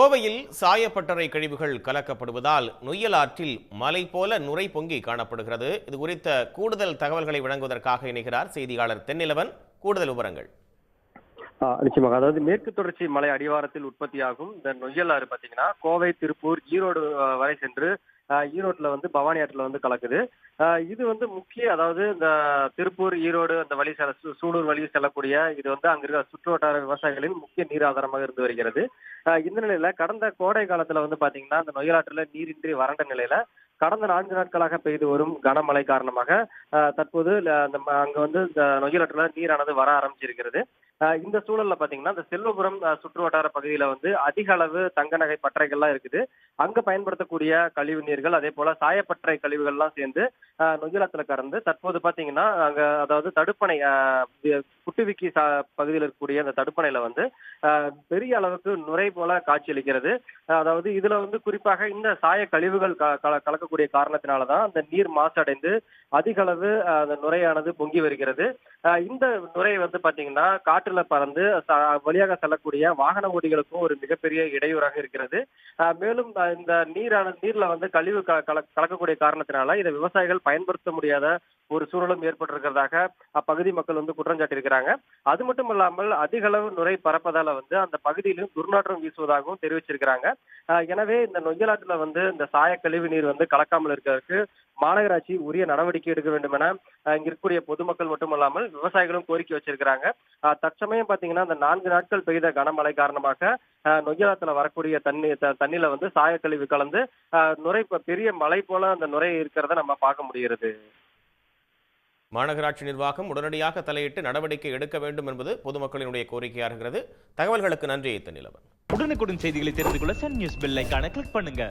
கோவையில் சாயப்பட்டறை கழிவுகள் கலக்கப்படுவதால் நொய்யல் ஆற்றில் மலை போல நுரை பொங்கி காணப்படுகிறது. இது குறித்த கூடுதல் தகவல்களை வழங்குவதற்காக இணைகிறார் செய்தியாளர் தென்னிலவன். கூடுதல் விவரங்கள். நிச்சயமாக. அதாவது மேற்கு தொடர்ச்சி மலை அடிவாரத்தில் உற்பத்தியாகும் இந்த நொய்யல் ஆறு பாத்தீங்கன்னா கோவை திருப்பூர் ஈரோடு வரை சென்று ஆ, ஈரோட்ல வந்து பவானி ஆற்றுல வந்து கலக்குது. இது வந்து முக்கிய அதாவது இந்த திருப்பூர் ஈரோடு அந்த வழி செல்ல சூலூர் வழி செல்லக்கூடிய இது வந்து அங்க இருக்கிற சுற்று வட்டார விவசாயிகளின் முக்கிய நீர் ஆதாரமாக இருந்து வருகிறது. இந்த நிலையில கடந்த கோடை காலத்துல வந்து பாத்தீங்கன்னா அந்த நொயலாற்றுல நீரின்றி வறண்ட நிலையில கடந்த நான்கு நாட்களாக பெய்து வரும் கனமழை காரணமாக தற்போது அந்த அங்க வந்து இந்த நொய்யல் நீரானது வர ஆரம்பிச்சிருக்கிறது. இந்த சூழல்ல பாத்தீங்கன்னா இந்த செல்வபுரம் சுற்று வட்டார பகுதியில வந்து அதிக அளவு தங்க நகை பட்டறைகள்லாம் இருக்குது. அங்க பயன்படுத்தக்கூடிய கழிவு நீர்கள் அதே போல சாயப்பற்றை கழிவுகள்லாம் சேர்ந்து ஆஹ் கறந்து தற்போது பாத்தீங்கன்னா அங்க அதாவது தடுப்பணை குட்டுவிக்கி சா பகுதியில் இருக்கக்கூடிய அந்த தடுப்பணையில வந்து ஆஹ் பெரிய அளவுக்கு நுரை போல காட்சியளிக்கிறது. அதாவது இதுல வந்து குறிப்பாக இந்த சாய கழிவுகள் க- கல- கலக்கக்கூடிய காரணத்தினாலதான் அந்த நீர் மாசடைந்து அதிக அளவு அந்த நுரையானது பொங்கி வருகிறது. இந்த நுரை வந்து பாத்தீங்கன்னா காட்டு காற்றுல பறந்து வழியாக செல்லக்கூடிய வாகன ஓட்டிகளுக்கும் ஒரு மிகப்பெரிய இடையூறாக இருக்கிறது. மேலும் இந்த நீரான நீர்ல வந்து கழிவு கலக்கக்கூடிய காரணத்தினால இதை விவசாயிகள் பயன்படுத்த முடியாத ஒரு சூழலும் ஏற்பட்டிருக்கிறதாக அப்பகுதி மக்கள் வந்து குற்றம் சாட்டியிருக்கிறாங்க. அது மட்டும் இல்லாமல் அதிக அளவு நுரை பறப்பதால வந்து அந்த பகுதியிலும் துர்நாற்றம் வீசுவதாகவும் தெரிவிச்சிருக்கிறாங்க. ஆஹ் எனவே இந்த நொய்யலாற்றுல வந்து இந்த சாய கழிவு நீர் வந்து கலக்காமல் இருக்கிறதுக்கு மாநகராட்சி உரிய நடவடிக்கை எடுக்க வேண்டும் என இங்க இருக்கக்கூடிய பொதுமக்கள் மட்டுமல்லாமல் விவசாயிகளும் கோரிக்கை வச்சிருக்கிறாங்க. தற்சமயம் பாத்தீங்கன்னா இந்த நான்கு நாட்கள் பெய்த கனமழை காரணமாக நொய்யலாத்துல வரக்கூடிய தண்ணி தண்ணியில வந்து சாயக்கழிவு கலந்து நுரை பெரிய மலை போல அந்த நுரை இருக்கிறத நம்ம பார்க்க முடிகிறது. மாநகராட்சி நிர்வாகம் உடனடியாக தலையிட்டு நடவடிக்கை எடுக்க வேண்டும் என்பது பொதுமக்களினுடைய கோரிக்கையாகிறது தகவல்களுக்கு நன்றி தென்னிலவன் உடனுக்குடன் செய்திகளை தெரிந்து கொள்ள சன் நியூஸ் பெல் ஐகானை கிளிக் பண்ணுங்க.